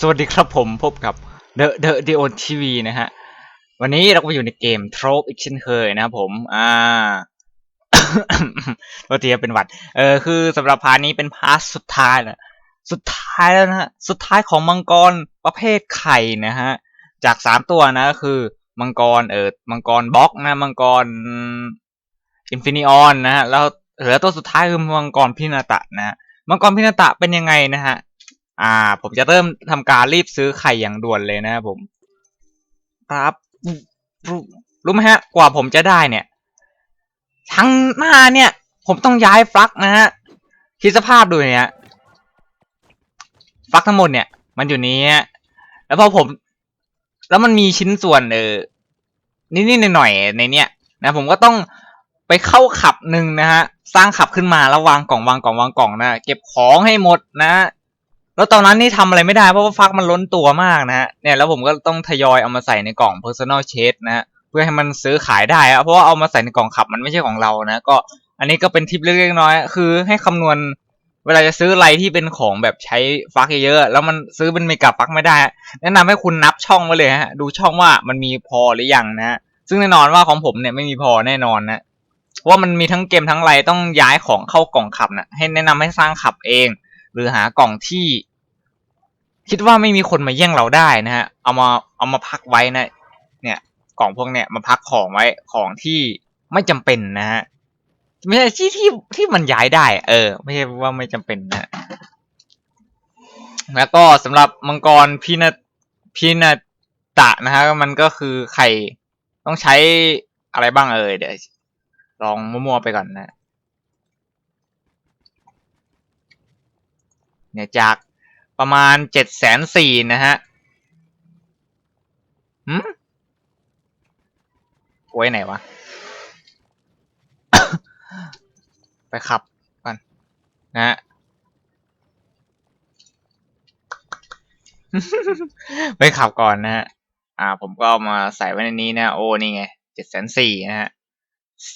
สวัสดีครับผมพบกับ The The The On TV นะฮะ วันนี้เราก็อยู่ในเกม Trope อีกเช่นเคยนะครับผม อ่าตัวเตียเป็นหวัด เออคือสำหรับพาร์ทนี้เป็นพาร์ทสุดท้ายแล้วสุดท้ายแล้วนะฮะ สุดท้ายของมังกรประเภทไข่นะฮะ จากสามตัวนะคือมังกรเออมังกรบล็อกนะ มังกรอินฟินิออนนะฮะ แล้วเหลือตัวสุดท้ายคือมังกรพินาตะนะฮะมังกรพินาตะเป็นยังไงนะฮะ อ่า ผมจะเริ่มทำการรีบซื้อไข่อย่างด่วนเลยนะครับผมครับรู้รู้ไหมฮะ กว่าผมจะได้เนี่ย ทั้งหน้าเนี่ย ผมต้องย้ายฟลักนะฮะคิดสภาพดูเนี่ยฟลักทั้งหมดเนี่ย มันอยู่นี้แล้วพอผม แล้วมันมีชิ้นส่วนเออนิดๆหน่อยๆในเนี้ยนะผมก็ต้องไปเข้าขับหนึ่งนะฮะ สร้างขับขึ้นมาแล้ววางกล่องวางกล่องวางกล่องนะ เก็บของให้หมดนะ แล้วตอนนั้นนี่ทำอะไรไม่ได้เพราะว่าฟักมันล้นตัวมากนะฮะเนี่ยแล้วผมก็ต้องทยอยเอามาใส่ในกล่อง personal chest นะฮะเพื่อให้มันซื้อขายได้อะเพราะว่าเอามาใส่ในกล่องขับมันไม่ใช่ของเรานะ ก็อันนี้ก็เป็นทิปเล็กๆน้อยๆคือให้คำนวณเวลาจะซื้ออะไรที่เป็นของแบบใช้ฟักเยอะๆแล้วมันซื้อเป็นเมกะฟักไม่ได้ แนะนำให้คุณนับช่องไว้เลยฮะดูช่องว่ามันมีพอหรือยังนะฮะซึ่งแน่นอนว่าของผมเนี่ยไม่มีพอแน่นอนนะเพราะว่ามันมีทั้งเกมทั้งไรต้องย้ายของเข้ากล่องขับนะให้แนะนำให้สร้างขับเอง หรือหากล่องที่ คิดว่าไม่มีคนมาแย่งเราได้นะฮะ เอามาเอามาพักไว้นะ เนี่ยกล่องพวกเนี่ยมาพักของไว้ของที่ไม่จำเป็นนะฮะไม่ใช่ที่ที่ที่มันย้ายได้ เออ ไม่ใช่ว่าไม่จำเป็นนะแล้วก็สำหรับมังกรพินาพินาตะนะฮะมันก็คือไข่ต้องใช้อะไรบ้างเอ่ยเดี๋ยวลองมั่วๆไปก่อนนะ เนี่ยจากประมาณเจ็ดแสนสี่นะฮะหืมไว้ไหนวะ ไปขับกันนะฮะไปขับก่อนนะฮะ อ่า ผมก็เอามาใส่ไว้ในนี้นะ โอ้ นี่ไง เจ็ดแสนสี่นะฮะ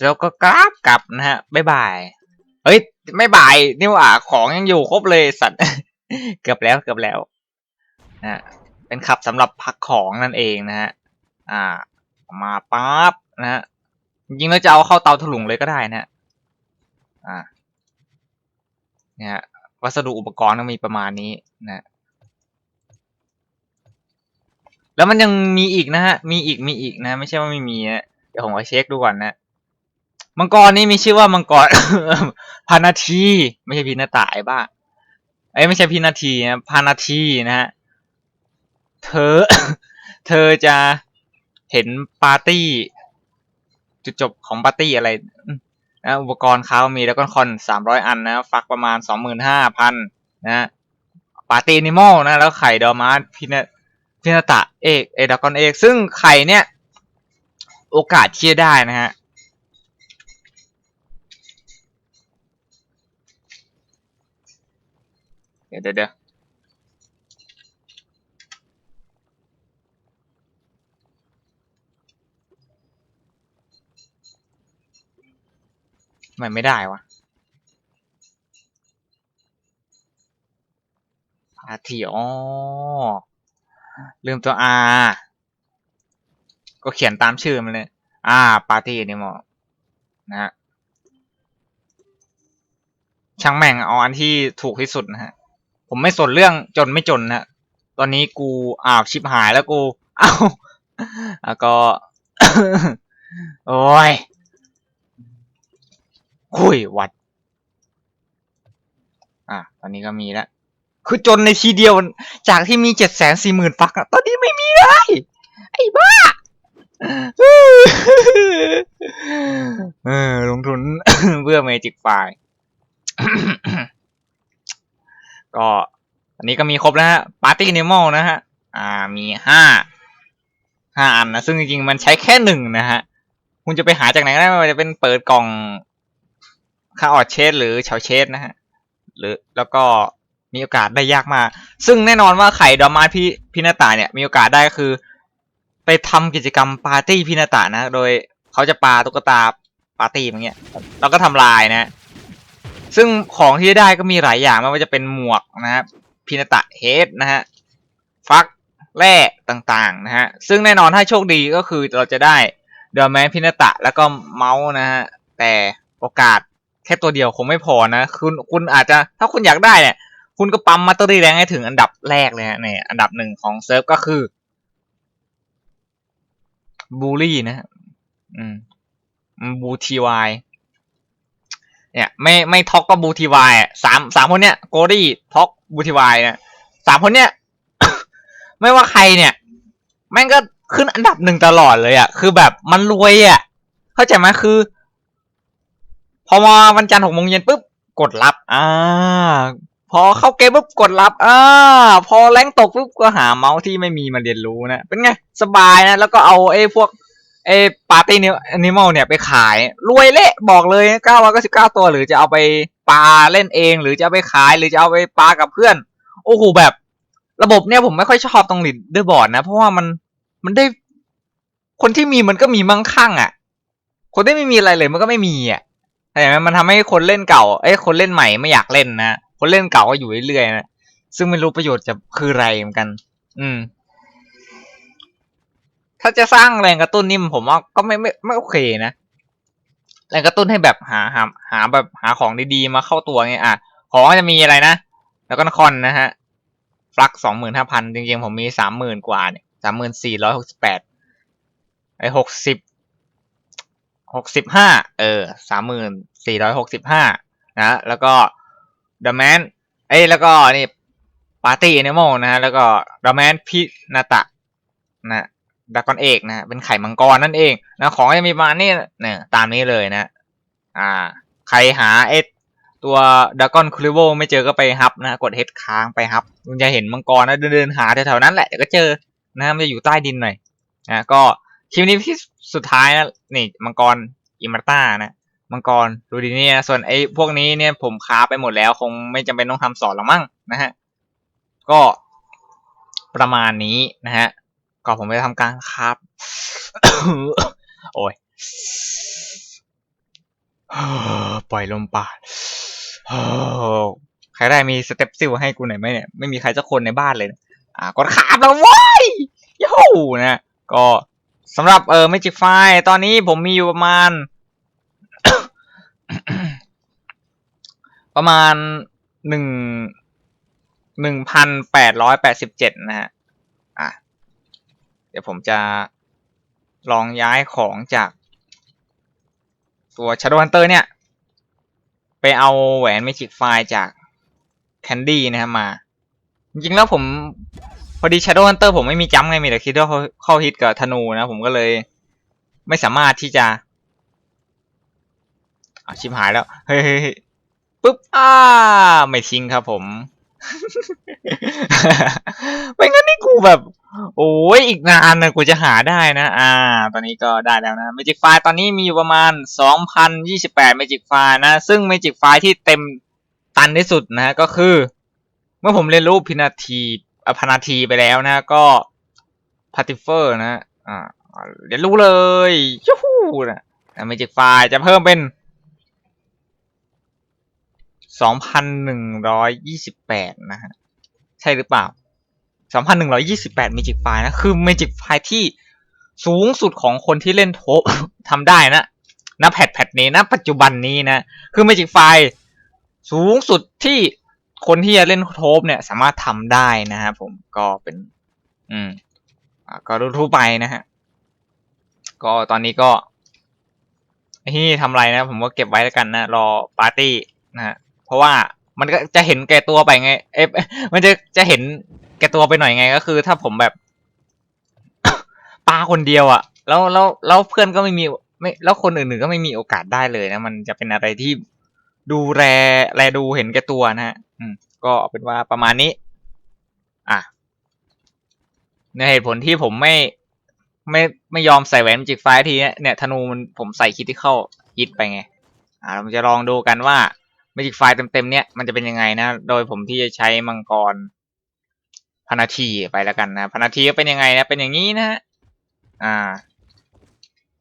แล้วก็กราบกลับนะฮะ บ๊ายบาย เฮ้ย ไม่บายนี่หว่าของยังอยู่ครบเลยสัตว์ เกือบแล้วเกือบแล้วนะเป็นขับสำหรับพักของนั่นเองนะฮะอ่า มาปั๊บนะฮะจริงๆแล้วจะเอาเข้าเตาถลุงเลยก็ได้นะฮะอ่าเนี่ยฮะวัสดุอุปกรณ์ก็มีประมาณนี้นะฮะแล้วมันยังมีอีกนะฮะ มีอีกมีอีกนะ ไม่ใช่ว่าไม่มีนะเดี๋ยวผมขอเช็คดูก่อนนะ มังกรนี่มีชื่อว่ามังกร พานาทีไม่ใช่พีนาตาไอ้บ้าเอ้ยไม่ใช่พีนาทีนะพานาทีนะฮะเธอ เธอจะเห็นปาร์ตี้ จุดจบของปาร์ตี้อะไรนะอุปกรณ์เขามีแล้วก็คอนสามร้อยอันนะฟักประมาณสองหมื่นห้าพันนะปาร์ตี้นิมอลนะ แล้วไข่ดอมาร์พินาพินาตะเอกเอดากอนเอก ซึ่งไข่เนี่ย โอกาสที่จะได้นะฮะ ดี๋ยวเดี๋ยวเดี๋ยวไม่ได้วะพาทีอ๋อลืมตัว R ก็เขียนตามชื่อมันเลย อ่า ปาร์ตี้นี่มอนะฮะ ช่างแม่งเอาอันที่ถูกที่สุดนะฮะ ผมไม่สนเรื่องจนไม่จนนะตอนนี้กูอ้าวชิบหายแล้วกู เอ้าแล้วก็ โอ้ยคุยวัด อะ ตอนนี้ก็มีแล้ว คือจนในทีเดียว จากที่มีเจ็ดแสนสี่หมื่นฟักอะตอนนี้ไม่มีเลย ไอ้บ้าเออลงทุนเพื่อเมจิกไฟ ก็อันนี้ก็มีครบแล้วฮะปาร์ตี้เนมอลนะฮะ อ่ามีห้าห้าอันนะ ซึ่งจริงๆ มันใช้แค่หนึ่งนะฮะ คุณจะไปหาจากไหนก็ได้ไม่ว่าจะเป็นเปิดกล่องค่าออดเชสหรือเฉาเชสนะฮะ หรือแล้วก็มีโอกาสได้ยากมาก ซึ่งแน่นอนว่าไข่ดอมมาพี่พินาตาเนี่ย มีโอกาสได้ก็คือ ไปทำกิจกรรมปาร์ตี้พินาตานะ โดยเขาจะปาตุ๊กตาปาร์ตี้อย่างเงี้ย แล้วก็ทำลายนะ ซึ่งของที่ได้ก็มีหลายอย่างไม่ว่าจะเป็นหมวกนะครับพินาตะเฮดนะฮะฟักแร่ต่างๆนะฮะซึ่งแน่นอนถ้าโชคดีก็คือเราจะได้เดอแมนพินาตะแล้วก็เมาส์นะฮะแต่โอกาสแค่ตัวเดียวคงไม่พอนะคุณคุณอาจจะถ้าคุณอยากได้เนี่ยคุณก็ปั๊มมาตอรี่แรงให้ถึงอันดับแรกเลยฮะเนี่ยอันดับหนึ่งของเซิร์ฟก็คือบูลี่นะฮะอืมบูทีวาย เนี่ยไม่ไม่ท็อกก็บูทีวายสามสามคนเนี้ยโกดี้ท็อกบูทีวายนะสามคนเนี้ย ไม่ว่าใครเนี่ยแม่งก็ขึ้นอันดับหนึ่งตลอดเลยอะ คือแบบมันรวยอะ เข้าใจไหมคือ พอมาวันจันทร์หกโมงเย็นปุ๊บกดรับอ่า พอเข้าเกมปุ๊บกดรับอ่าพอแรงตกปุ๊บก็หาเมาส์ที่ไม่มีมาเรียนรู้นะ เป็นไง สบายนะ แล้วก็เอาไอ้พวก ไอ้ปาร์ตี้นิแอนิมอลเนี่ยไปขายรวยเละบอกเลยเก้าร้อยเก้าสิบเก้าตัวหรือจะเอาไปปาเล่นเอง หรือจะเอาไปขายหรือจะเอาไปปากับเพื่อน โอ้โหแบบ ระบบเนี่ยผมไม่ค่อยชอบตรงลิดเดอร์บอร์ดนะ เพราะว่ามันมันได้ คนที่มีมันก็มีมั่งคั่งอะ คนที่ไม่มีอะไรเลยมันก็ไม่มีอะเข้าใจไหมมันทำให้คนเล่นเก่าเอ้ยคนเล่นใหม่ไม่อยากเล่นนะคนเล่นเก่าก็อยู่เรื่อยๆนะซึ่งไม่รู้ประโยชน์จะคืออะไรเหมือนกัน อืม ถ้าจะสร้างแรงกระตุ้นนี่ผมว่าก็ไม่ไม่ไม่โอเคนะแรงกระตุ้นให้แบบหาหาหาแบบหาของดีๆมาเข้าตัวไงอะ ของจะมีอะไรนะ แล้วก็นครนะฮะฟลักสองหมื่นห้าพันจริงๆ ผมมีสามหมื่นกว่าเนี่ยสามหมื่นสี่ร้อยหกสิบแปดไอหกสิบหกสิบห้าเออสามหมื่นสี่ร้อยหกสิบห้านะแล้วก็เดอะแมนเอ้ยแล้วก็นี่ปาร์ตี้แอนิมอลนะฮะแล้วก็เดอะแมนพินาตะนะ ดากอนเอกนะเป็นไข่มังกรนั่นเองนะของก็จะมีประมาณนี้เนี่ยตามนี้เลยนะ อ่า ใครหาเอตัวดากอนคูลิโวไม่เจอก็ไปฮับนะกดเฮดค้างไปฮับคุณจะเห็นมังกรนะเดินเดินหาแถวๆนั้นแหละเดี๋ยวก็เจอนะมันจะอยู่ใต้ดินหน่อยนะก็คลิปนี้ที่สุดท้ายนะนี่มังกรอิมาต้านะมังกรดูดีเนี่ยส่วนไอ้พวกนี้เนี่ยผมค้าไปหมดแล้ว คงไม่จำเป็นต้องทำสอนหรอกมั้งนะฮะก็ประมาณนี้นะฮะ ก่อนผมไปทำการครับ โอ้ยปล่อยลมปราดใครได้มีสเต็ปซิลให้กูหน่อยไหมเนี่ย ไม่มีใครสักคนในบ้านเลยนะอ่ากดขาบแล้วว้ยยูหูนะ ก็สำหรับเออ Magic f i ตอนนี้ผมมีอยู่ประมาณ ประมาณหนึ่งหนึ่งพันแปดร้อยแปดสิบเจ็ดนะฮะ เดี๋ยวผมจะลองย้ายของจาก ตัว Shadow Hunter เนี่ย ไปเอาแหวน Magic f i จาก Candy นะครับมา จริงๆแล้วผมพอดี Shadow Hunter ผมไม่มีจัมไงมีแต่คิดว่าเขาเข้าฮิตกับธนูนะ ผมก็เลยไม่สามารถที่จะอะชิบหายแล้วเฮ้ยเฮ้ยเฮ้ยปุ๊บ อ้า ไม่ทิ้งครับผม ไม่งั้นนี่กูแบบ โอ้ยอีกนานนะกูจะหาได้นะ อ่า ตอนนี้ก็ได้แล้วนะ Magic f i ตอนนี้มีอยู่ประมาณ 2,028 Magic f i นะ ซึ่ง Magic f i ที่เต็มตันที่สุดนะก็คือ เมื่อผมเรียนรู้พินาทีอพนาทีไปแล้วนะก็พาติเฟอร์นะ อ่าเรียนรู้เลยยูฮูนะ Magic f i จะเพิ่มเป็น 2,128นะฮะ ใช่หรือเปล่า2,128 Magic f i นะ คือ Magic f i ที่สูงสุดของคนที่เล่นโทบทำได้นะณแพทแพทนี้นะ ปัจจุบันนี้นะ คือ Magic f i สูงสุดที่คนที่จะเล่นโทบเนี่ย สามารถทำได้นะครับผมก็เป็น อืมอก็รู้ทั่วไปนะฮะ ก็ตอนนี้ก็ไอ้ที่ทำไรนะ ผมก็เก็บไว้แล้วกันนะ รอปาร์ตี้นะฮะ ราะว่ามันก็จะเห็นแก่ตัวไปไงเอ๊ะมันจะจะเห็นแก่ตัวไปหน่อยไงก็คือ ถ้าผมแบบปาคนเดียวอะ่ะ แล้วแล้วแล้วเพื่อนก็ไม่มีไม่แล้วคนอื่นๆก็ไม่มีโอกาสได้เลยนะ มันจะเป็นอะไรที่ดูแลแลดูเห็นแก่ตัวนะฮะ อืม ก็เป็นว่าประมาณนี้ อะในเหตุผลที่ผมไม่ไม่ไม่ยอมใส่แหวนจิกไฟทีเนี้ยเนี่ยธนูมันผมใส่คิดที่เข้าฮิตไปไง อ่าเราจะลองดูกันว่า Magic ไฟเต็มๆเนี่ยมันจะเป็นยังไงนะ โดยผมที่จะใช้มังกรพนาทีไปแล้วกันนะพนาทีก็เป็นยังไงนะเป็นอย่างนี้นะฮะอ่า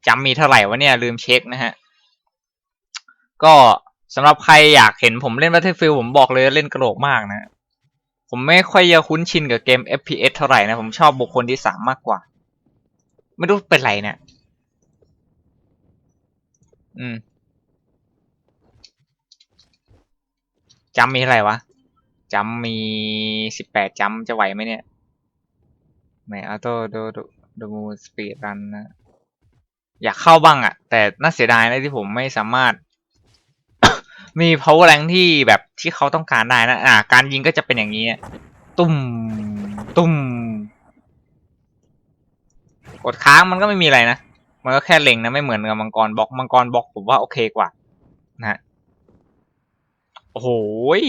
จำมีเท่าไหร่วะเนี่ยลืมเช็คนะฮะก็สำหรับใครอยากเห็นผมเล่น Battlefield ผมบอกเลยเล่นกระโหลกมากนะ ผมไม่ค่อยจะคุ้นชินกับเกม FPS เท่าไหร่นะ ผมชอบบุคคลที่สามมากกว่า ไม่รู้เป็นไรเนี่ยอืม จำมีอะไรวะจำมีสิบแปดจำจะไหวไหมเนี่ยไม่ออโต้ดูดูดูมูสปีดรันนะอยากเข้าบ้างอะ่ะแต่น่าเสียดายนะที่ผมไม่สามารถ มี power rank ที่แบบที่เขาต้องการได้นะอ่า การยิงก็จะเป็นอย่างนี้ ตุ้ม ตุ้ม กดค้างมันก็ไม่มีอะไรนะ มันก็แค่เล็งนะ ไม่เหมือนกับมังกรบล็อกมังกรบล็อกผมว่าโอเคกว่า นะฮะ โอ้โหย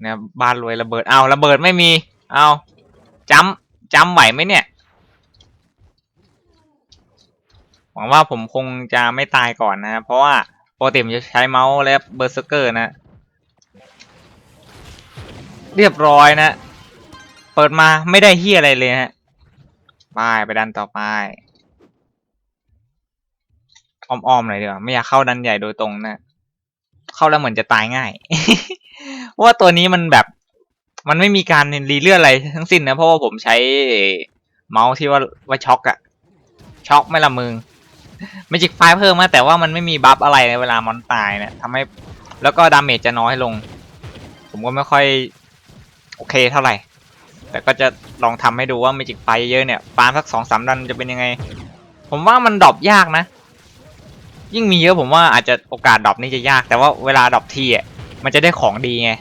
เนี่ยบ้านรวยระเบิดเอาระเบิดไม่มี เอาจำจำไหวไหมเนี่ยหวังว่าผมคงจะไม่ตายก่อนนะ เพราะว่าปกติผมจะใช้เมาส์และเบอร์เซอร์เกอร์นะ เรียบร้อยนะ เปิดมาไม่ได้เฮียอะไรเลยฮะไปไปดันต่อไปอ้อมๆหน่อยดีกว่า ไม่อยากเข้าดันใหญ่โดยตรงนะ เข้าแล้วเหมือนจะตายง่าย เพราะว่าตัวนี้มันแบบมันไม่มีการรีเลือดอะไรทั้งสิ้นนะเพราะว่าผมใช้เมาส์ที่ว่าว่าช็อกอะช็อกไม่ละมึงไม่จิกไฟเพิ่มมาแต่ว่ามันไม่มีบัฟอะไรในเวลามอนตายเนี่ยทำให้แล้วก็ดาเมจจะน้อยลง ผมก็ไม่ค่อยโอเคเท่าไหร่ แต่ก็จะลองทำให้ดูว่าเมจิกไฟเยอะเนี่ยปาล์มสักสองสามดันจะเป็นยังไง ผมว่ามันดรอปยากนะ ยิ่งมีเยอะผมว่าอาจจะโอกาสดรอปนี่จะยาก แต่ว่าเวลาดรอปทีอะมันจะได้ของดีไง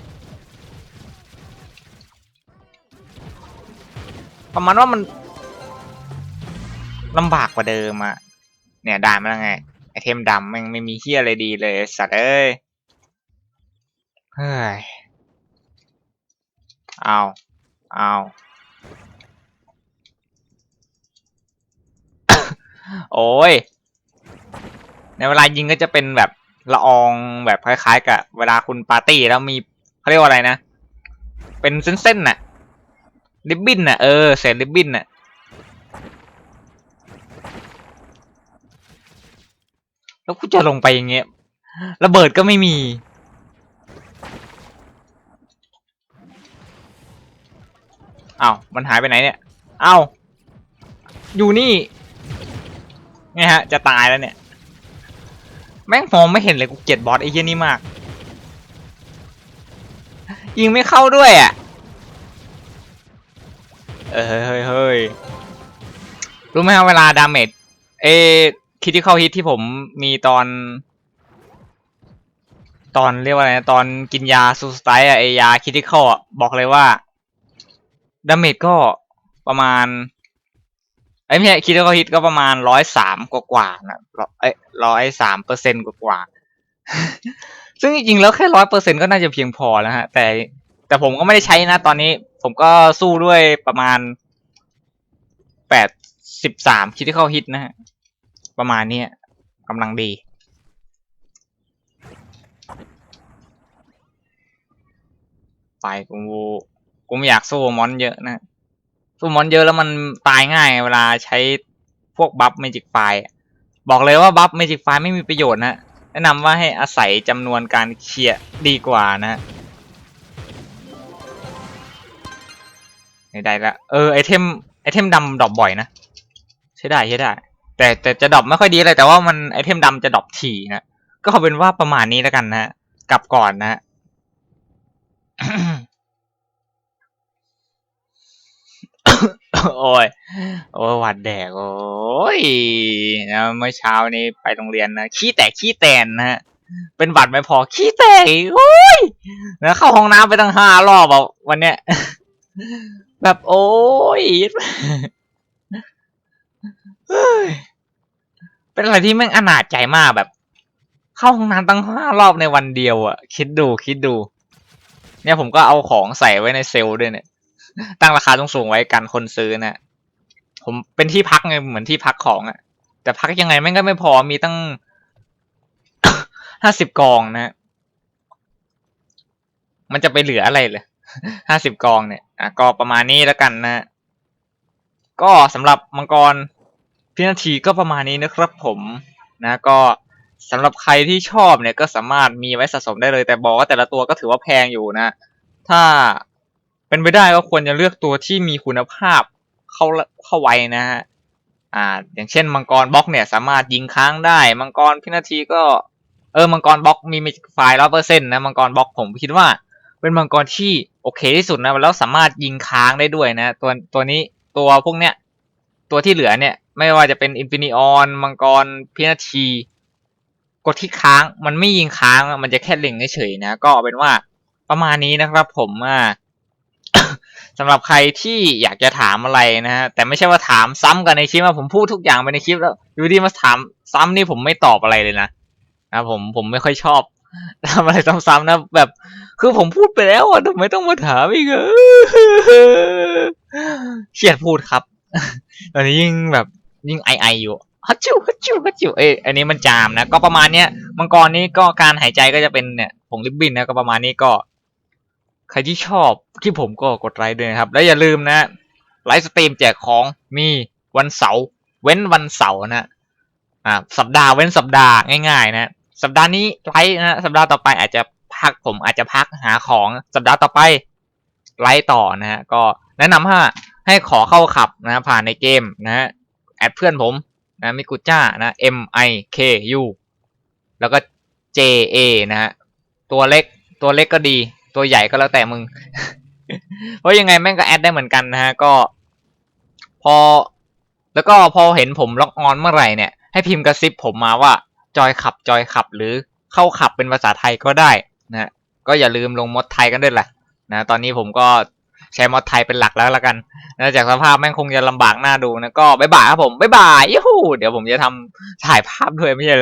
ประมาณว่ามันลำบากกว่าเดิมอะเนี่ยได้มาแล้วไงไอเทมดำมันไม่มีเฮียอะไรดีเลยสัตว์เอ้ยเฮ้ยเอาเอาโอ้ย ในเวลายิงก็จะเป็นแบบละอองแบบคล้ายๆ กับ เวลาคุณปาร์ตี้แล้วมีเขาเรียกว่าอะไรนะ เป็นเส้นๆน่ะริบบิ้นน่ะเออเศษริบบิ้นน่ะแล้วกูจะลงไปอย่างเงี้ยระเบิดก็ไม่มีอ้าวมันหายไปไหนเนี่ยอ้าวอยู่นี่ ไงฮะ จะตายแล้วเนี่ย แม่งมองไม่เห็นเลยกูเกลียดบอสไอ้เหี้ยนี่มาก ยิงไม่เข้าด้วยอะ เฮ้ยเฮ้ยเฮ้ยรู้ไหมครับเวลาดาเมจเอคิดที่เข้าฮิตที่ผมมีตอน ตอนเรียกว่าอะไรนะตอนกินยาซูสไตอะไอยาคิดที่เข้าบอกเลยว่าดาเมจก็ประมาณ อ้ไม่ใช่คิดที่เขาฮิตก็ประมาณร้อยสามกว่าๆนะเอ้ยร้อยสามเปอร์เซ็นต์กว่าๆซึ่งจริงๆแล้วแค่ร้อยเปอร์เซ็นก็น่าจะเพียงพอแล้วฮะ แต่แต่ผมก็ไม่ได้ใช้นะตอนนี้ ผมก็สู้ด้วยประมาณแปดสิบสามคิดที่เขาฮิตนะฮะ ประมาณนี้กำลังดี ไปกูกูไม่อยากสู้มอนเยอะนะ สู้มอนเยอะแล้วมันตายง่าย เวลาใช้พวกบัฟเมจิกไฟบอกเลยว่าบัฟเมจิกไฟไม่มีประโยชน์นะแนะนำว่าให้อาศัยจำนวนการเคลียร์ดีกว่านะได้ละเออไอเทมไอเทมดำดรอปบ่อยนะใช้ได้ใช้ได้ แต่แต่จะดรอปไม่ค่อยดีเลยแต่ว่ามันไอเทมดำจะดรอปถี่นะก็เอาเป็นว่าประมาณนี้แล้วกันนะกลับก่อนนะ โอ้ย โอ้ยหวัดแดก โอ้ยนะเมื่อเช้านี้ไปโรงเรียนนะ ขี้แตกขี้แตนนะฮะ เป็นหวัดไม่พอ ขี้แตกอีกโอ้ยนะเข้าห้องน้ำไปตั้งห้ารอบอะวันเนี้ย แบบโอ้ย เป็นอะไรที่แม่งอนาจใจมากแบบ เข้าห้องน้ำตั้งห้ารอบในวันเดียวอะ คิดดูคิดดู เนี่ยผมก็เอาของใส่ไว้ในเซลล์ด้วยเนี่ย ตั้งราคาสูงๆไว้กันคนซื้อนะผมเป็นที่พักไงเหมือนที่พักของอะแต่พักยังไงแม่งก็ไม่พอมีตั้งห้าสิบกองนะมันจะไปเหลืออะไรเลยห้าสิบกองเนี่ยอะก็ประมาณนี้แล้วกันนะ ก็สำหรับมังกรพินาทีก็ประมาณนี้นะครับผมนะก็สำหรับใครที่ชอบเนี่ยก็สามารถมีไว้สะสมได้เลยแต่บอกว่าแต่ละตัวก็ถือว่าแพงอยู่นะ ถ้า เป็นไปได้ก็ควรจะเลือกตัวที่มีคุณภาพเข้าเข้าไว้นะฮะอ่า อย่างเช่นมังกรบล็อกเนี่ยสามารถยิงค้างได้ มังกรพินาทีก็ เออมังกรบล็อกมีมีไฟล์ร้อยเปอร์เซ็นต์นะมังกรบล็อกผมคิดว่า เป็นมังกรที่โอเคที่สุดนะแล้วสามารถยิงค้างได้ด้วยนะ ตัวตัวนี้ตัวพวกเนี้ยตัวที่เหลือเนี่ย ไม่ว่าจะเป็นอินฟินิออนมังกรพินาทีกดที่ค้างมันไม่ยิงค้างมันจะแค่เล็งเฉยๆนะ ก็เอาเป็นว่าประมาณนี้นะครับผมอ่า สำหรับใครที่อยากจะถามอะไรนะฮะแต่ไม่ใช่ว่าถามซ้ำกันในคลิปนะผมพูดทุกอย่างไปในคลิปแล้วอยู่ดีมาถามซ้ำนี่ผมไม่ตอบอะไรเลยนะนะผมผมไม่ค่อยชอบทำอะไรซ้ำๆนะ แบบ คือผมพูดไปแล้วอะทำไมต้องมาถามอีกอะเครียดพูดครับ ตอนนี้ยิ่งแบบยิ่งไอไออยู่ฮัจจิวฮัจจิวฮัจจิวเอ้ยอันนี้มันจามนะ ก็ประมาณเนี้ยมังกรนี้ก็การหายใจก็จะเป็นเนี่ยผงลิบบินนะก็ประมาณนี้ก็ ใครที่ชอบที่ผมก็กดไลค์ด้วยนะครับ แล้วอย่าลืมนะไลฟ์สตรีมแจกของมีวันเสาร์เว้นวันเสาร์นะอ่าสัปดาห์เว้นสัปดาห์ง่ายๆ นะ สัปดาห์นี้ไลฟ์นะสัปดาห์ต่อไปอาจจะพักผมอาจจะพักหาของสัปดาห์ต่อไปไลฟ์ต่อนะฮะก็แนะนำว่าให้ขอเข้าขับนะผ่านในเกมนะฮะแอดเพื่อนผมนะมิกุจ้านะ M I K U แล้วก็ J A นะฮะตัวเล็กตัวเล็กก็ดี ตัวใหญ่ก็แล้วแต่มึง เพราะยังไงแม่งก็แอดได้เหมือนกันนะฮะก็ พอ แล้วก็พอเห็นผมล็อกออนเมื่อไหร่เนี่ยให้พิมพ์กระซิบผมมาว่าจอยขับจอยขับหรือเข้าขับเป็นภาษาไทยก็ได้นะก็อย่าลืมลงมดไทยกันด้วยแหละนะตอนนี้ผมก็ใช้มดไทยเป็นหลักแล้วละกันนะจากสภาพแม่งคงจะลำบากหน้าดูนะก็บ๊ายบายครับผมบ๊ายบายยูหูเดี๋ยวผมจะทำถ่ายภาพด้วยไม่ใช่หรอ